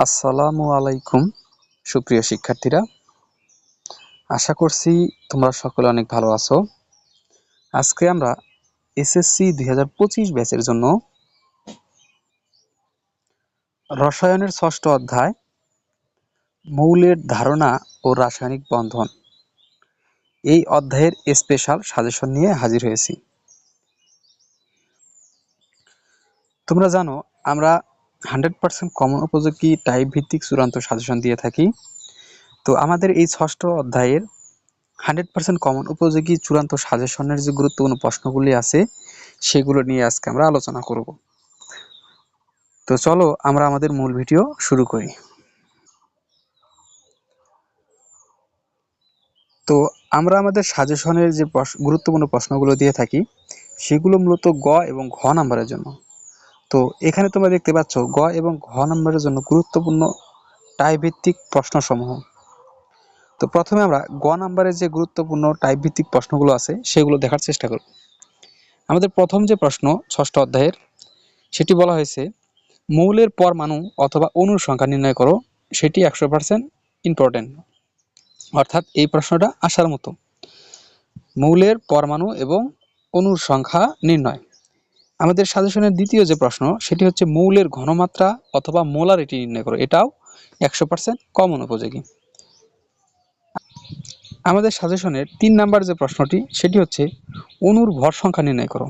আসসালামু আলাইকুম, সুপ্রিয় শিক্ষার্থীরা। আশা করছি তোমরা সকলে অনেক ভালো আছো। আজকে আমরা এসএসসি দুই হাজার পঁচিশ ব্যাচের জন্য রসায়নের ষষ্ঠ অধ্যায়, মৌলের ধারণা ও রাসায়নিক বন্ধন। এই অধ্যায়ের স্পেশাল সাজেশন নিয়ে হাজির হয়েছি। তোমরা জানো, আমরা হান্ড্রেড পার্সেন্ট কমন উপযোগী টাইপ ভিত্তিক চূড়ান্ত সাজেশন দিয়ে থাকি। তো আমাদের এই ষষ্ঠ অধ্যায়ের হান্ড্রেড পার্সেন্ট কমন উপযোগী চূড়ান্ত সাজেশনের যে গুরুত্বপূর্ণ প্রশ্নগুলি আছে, সেগুলো নিয়ে আজকে আমরা আলোচনা করব। তো চলো আমরা আমাদের মূল ভিডিও শুরু করি। তো আমরা আমাদের সাজেশনের যে গুরুত্বপূর্ণ প্রশ্নগুলো দিয়ে থাকি, সেগুলো মূলত গ এবং ঘ নাম্বারের জন্য। তো এখানে তোমরা দেখতে পাচ্ছ গ এবং ঘ নম্বরের জন্য গুরুত্বপূর্ণ টাইপ ভিত্তিক প্রশ্নসমূহ। তো প্রথমে আমরা গ নাম্বারের যে গুরুত্বপূর্ণ টাইপ ভিত্তিক প্রশ্নগুলো আছে, সেগুলো দেখার চেষ্টা করব। আমাদের প্রথম যে প্রশ্ন, ষষ্ঠ অধ্যায়ের, সেটি বলা হয়েছে, মৌলের পরমাণু অথবা অণুর সংখ্যা নির্ণয় করো, সেটি একশো পার্সেন্ট ইম্পর্টেন্ট অর্থাৎ এই প্রশ্নটা আসার মতো। মৌলের পরমাণু এবং অণুর সংখ্যা নির্ণয়। আমাদের সাজেশনের দ্বিতীয় যে প্রশ্ন, সেটি হচ্ছে মৌলের ঘনমাত্রা অথবা মোলারিটি নির্ণয় করো। এটাও একশো পার্সেন্ট কমন উপযোগী। আমাদের সাজেশনের তিন নাম্বার যে প্রশ্নটি, সেটি হচ্ছে অণুর ভর সংখ্যা নির্ণয় করো।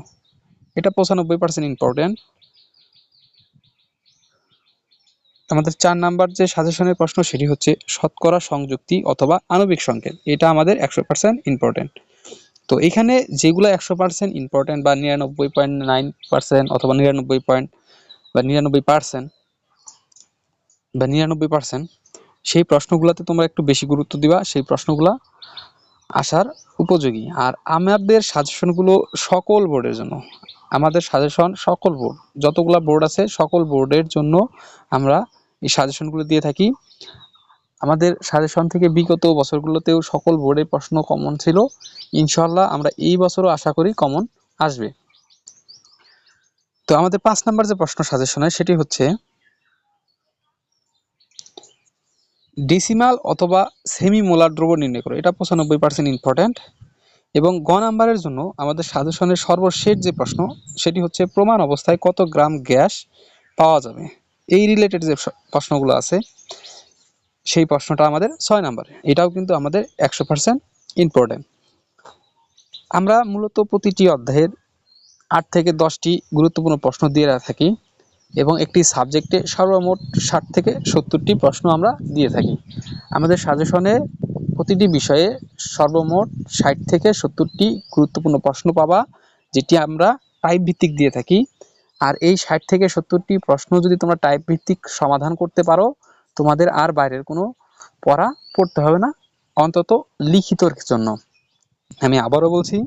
এটা পঁচানব্বই পার্সেন্ট ইম্পর্টেন্ট আমাদের চার নাম্বার যে সাজেশনের প্রশ্ন, সেটি হচ্ছে শতকরা সংযুক্তি অথবা আণবিক সংকেত। এটা আমাদের একশো পার্সেন্ট ইম্পর্টেন্ট তো এখানে যেগুলো একশো পার্সেন্ট ইম্পর্টেন্ট বা নিরানব্বই পয়েন্ট নাইন পার্সেন্ট অথবা নিরানব্বই পয়েন্ট বা নিরানব্বই পার্সেন্ট বা নিরানব্বই পার্সেন্ট সেই প্রশ্নগুলোতে তোমরা একটু বেশি গুরুত্ব দিবা। সেই প্রশ্নগুলো আসার উপযোগী। আর আমাদের সাজেশনগুলো সকল বোর্ডের জন্য। আমাদের সাজেশন সকল বোর্ড যতগুলো বোর্ড আছে, সকল বোর্ডের জন্য আমরা এই সাজেশনগুলো দিয়ে থাকি। আমাদের সাজেশন থেকে বিগত বছরগুলোতেও সকল বোর্ডের প্রশ্ন কমন ছিল। ইনশাল্লাহ আমরা এই বছরও আশা করি কমন আসবে। তো আমাদের পাঁচ নাম্বার যে প্রশ্ন সাজেশনে সেটি হচ্ছে ডিসিমাল অথবা সেমি মোলার দ্রব্য নির্ণয় করো। এটা পঁচানব্বই পার্সেন্ট ইম্পর্ট্যান্ট এবং গ নাম্বারের জন্য আমাদের সাজেশনের সর্বশেষ যে প্রশ্ন, সেটি হচ্ছে প্রমাণ অবস্থায় কত গ্রাম গ্যাস পাওয়া যাবে। এই রিলেটেড যে প্রশ্নগুলো আছে সেই প্রশ্নটা আমাদের ছয় নাম্বার। এটাও কিন্তু আমাদের একশো পার্সেন্ট ইম্পর্টেন্ট আমরা মূলত প্রতিটি অধ্যায়ের আট থেকে দশটি গুরুত্বপূর্ণ প্রশ্ন দিয়ে থাকি এবং একটি সাবজেক্টে সর্বমোট ষাট থেকে সত্তরটি প্রশ্ন আমরা দিয়ে থাকি। আমাদের সাজেশনে প্রতিটি বিষয়ে সর্বমোট ষাট থেকে সত্তরটি গুরুত্বপূর্ণ প্রশ্ন পাবা, যেটি আমরা টাইপ ভিত্তিক দিয়ে থাকি। আর এই ষাট থেকে সত্তরটি প্রশ্ন যদি তোমরা টাইপ ভিত্তিক সমাধান করতে পারো তোমাদের আর বাইরের কোনো পড়া পড়তে হবে না, অন্তত লিখিতর জন্য। আমি আবারও বলছি,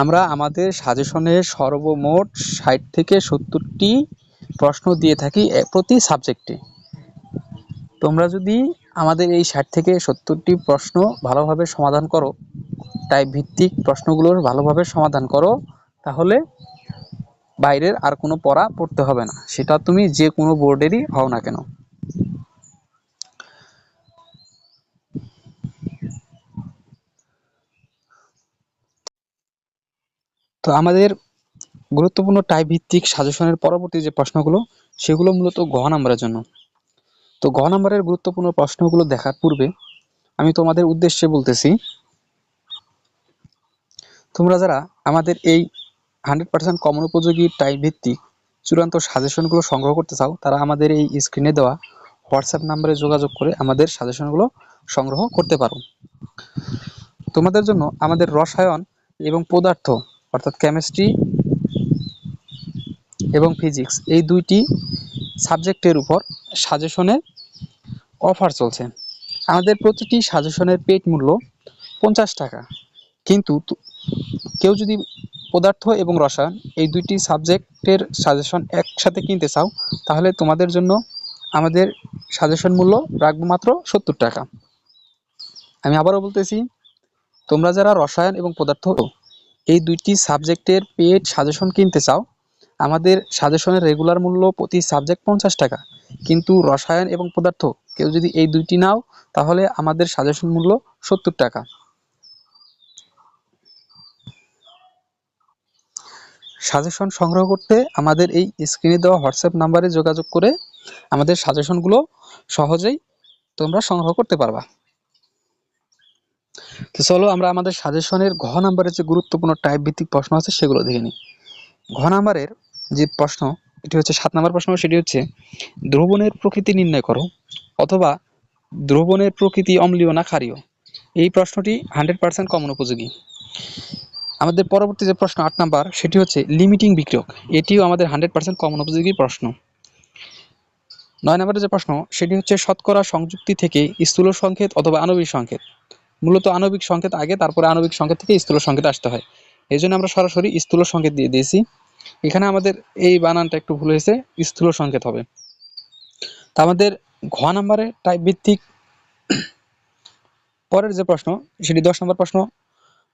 আমরা আমাদের সাজেশনে সর্বমোট ষাট থেকে সত্তরটি প্রশ্ন দিয়ে থাকি প্রতি সাবজেক্টে। তোমরা যদি আমাদের এই ষাট থেকে সত্তরটি প্রশ্ন ভালোভাবে সমাধান করো টাইপ ভিত্তিক প্রশ্নগুলোর ভালোভাবে সমাধান করো, তাহলে বাইরের আর কোনো পড়া পড়তে হবে না। সেটা তুমি যে কোনো বোর্ডেরই হও না কেন। তো আমাদের গুরুত্বপূর্ণ টাইপ ভিত্তিক সাজেশনের পরবর্তী যে প্রশ্নগুলো, সেগুলো মূলত ঘ নাম্বারের জন্য। তো ঘ নাম্বারের গুরুত্বপূর্ণ প্রশ্নগুলো দেখার পূর্বে আমি তোমাদের উদ্দেশ্যে বলতেছি, তোমরা যারা আমাদের এই হান্ড্রেড পার্সেন্ট কমন উপযোগী টাইপ ভিত্তিক চূড়ান্ত সাজেশনগুলো সংগ্রহ করতে চাও, তারা আমাদের এই স্ক্রিনে দেওয়া হোয়াটসঅ্যাপ নাম্বারে যোগাযোগ করে আমাদের সাজেশনগুলো সংগ্রহ করতে পারো। তোমাদের জন্য আমাদের রসায়ন এবং পদার্থ অর্থাৎ কেমিস্ট্রি এবং ফিজিক্স এই দুইটি সাবজেক্টের উপর সাজেশনের অফার চলছে। আমাদের প্রতিটি সাজেশনের পেট মূল্য পঞ্চাশ টাকা। কিন্তু কেউ যদি পদার্থ এবং রসায়ন এই দুইটি সাবজেক্টের সাজেশন একসাথে কিনতে চাও, তাহলে তোমাদের জন্য আমাদের সাজেশন মূল্য রাখব মাত্র সত্তর টাকা। আমি আবারও বলতেছি, তোমরা যারা রসায়ন এবং পদার্থ এই দুইটি সাবজেক্টের পেড সাজেশন কিনতে চাও? আমাদের সাজেশনের রেগুলার মূল্য প্রতি সাবজেক্ট পঞ্চাশ টাকা। কিন্তু রসায়ন এবং পদার্থ, কেউ যদি এই দুইটি নাও, তাহলে আমাদের সাজেশন মূল্য সত্তর টাকা। সাজেশন সংগ্রহ করতে আমাদের এই স্ক্রিনে দেওয়া হোয়াটসঅ্যাপ নাম্বারে যোগাযোগ করে আমাদের সাজেশনগুলো সহজেই তোমরা সংগ্রহ করতে পারবা। তো চলো আমরা আমাদের সাজেশনের ঘ নাম্বারের যে গুরুত্বপূর্ণ টাইপ ভিত্তিক প্রশ্ন আছে সেগুলো দেখে নিই। ঘ নাম্বারের যে প্রশ্ন, এটি হচ্ছে সাত নম্বর প্রশ্ন, সেটি হচ্ছে, দ্রবণের প্রকৃতি নির্ণয় করো অথবা দ্রবণের প্রকৃতি অম্লীয় না ক্ষারীয়। এই প্রশ্নটি হান্ড্রেড পার্সেন্ট কমন উপযোগী। আমাদের পরবর্তী যে প্রশ্ন, আট নাম্বার সেটি হচ্ছে লিমিটিং বিক্রিয়ক। এটিও আমাদের হান্ড্রেড পার্সেন্ট কমন উপযোগী প্রশ্ন। নয় নম্বরের যে প্রশ্ন, সেটি হচ্ছে শতকরা সংযুক্তি থেকে স্থূল সংকেত অথবা আণবিক সংকেত। মূলত আণবিক সংকেত আগে, তারপরে আণবিক সংকেত থেকে স্থূল সংকেত আসতে হয়। এই জন্য আমরা সরাসরি স্থূল সংকেত দিয়ে দিয়েছি। এখানে আমাদের এই বানানটা একটু ভুল হয়েছে, স্থূল সংকেত হবে। তা আমাদের ঘ নাম্বারে টাইপ ভিত্তিক পরের যে প্রশ্ন, সেটি দশ নম্বর প্রশ্ন,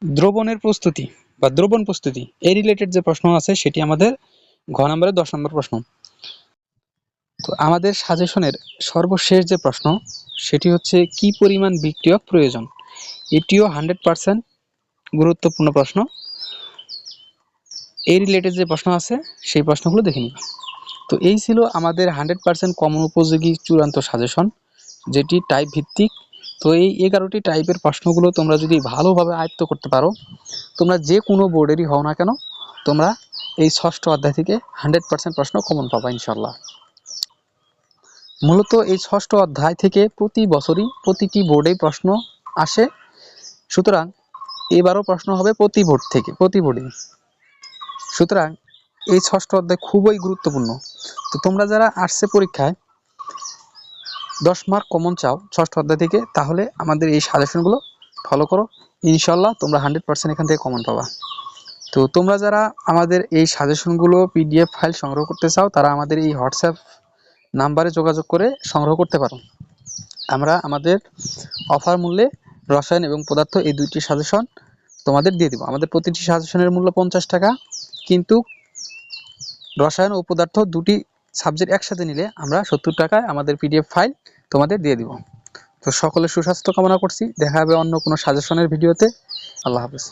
দ্রবণের প্রস্তুতি বা দ্রবণ প্রস্তুতি এই রিলেটেড যে প্রশ্ন আছে, সেটি আমাদের ঘ নম্বরের দশ নম্বর প্রশ্ন। তো আমাদের সাজেশনের সর্বশেষ যে প্রশ্ন, সেটি হচ্ছে কি পরিমাণ বিক্রিয়ক প্রয়োজন? এটিও হান্ড্রেড পার্সেন্ট গুরুত্বপূর্ণ প্রশ্ন। এই রিলেটেড যে প্রশ্ন আছে, সেই প্রশ্নগুলো দেখে নিবা। তো এই ছিল আমাদের হান্ড্রেড পার্সেন্ট কমন উপযোগী চূড়ান্ত সাজেশন যেটি টাইপ ভিত্তিক। তো এই এগারোটি টাইপের প্রশ্নগুলো তোমরা যদি ভালোভাবে আয়ত্ত করতে পারো, তোমরা যে কোনো বোর্ডেরই হও না কেন, তোমরা এই ষষ্ঠ অধ্যায় থেকে হান্ড্রেড পার্সেন্ট প্রশ্ন কমন পাবা ইনশাল্লাহ মূলত এই ষষ্ঠ অধ্যায় থেকে প্রতি বছরই প্রতিটি বোর্ডে প্রশ্ন আসে। সুতরাং এবারও প্রশ্ন হবে প্রতি বোর্ড থেকে, প্রতি সুতরাং এই ষষ্ঠ অধ্যায় খুবই গুরুত্বপূর্ণ। তো তোমরা যারা আর্টসে পরীক্ষায়, দশ মার্ক কমন চাও ষষ্ঠ অধ্যায় থেকে, তাহলে আমাদের এই সাজেশনগুলো ফলো করো। ইনশাল্লাহ তোমরা হান্ড্রেড পার্সেন্ট এখান থেকে কমন পাবা। তো তোমরা যারা আমাদের এই সাজেশনগুলো পিডিএফ ফাইল সংগ্রহ করতে চাও, তারা আমাদের এই হোয়াটসঅ্যাপ নাম্বারে যোগাযোগ করে সংগ্রহ করতে পারো। আমরা আমাদের অফার মূল্যে রসায়ন এবং পদার্থ এই দুইটি সাজেশন তোমাদের দিয়ে দিব। আমাদের প্রতিটি সাজেশনের মূল্য পঞ্চাশ টাকা, কিন্তু রসায়ন ও পদার্থ দুটি সাবজেক্ট একসাথে নিলে আমরা সত্তর টাকায় আমাদের পিডিএফ ফাইল তোমাদের দিয়ে দিব। তো সকলের সুস্বাস্থ্য কামনা করছি। দেখা হবে অন্য কোনো সাজেশনের ভিডিওতে আল্লাহ হাফেজ।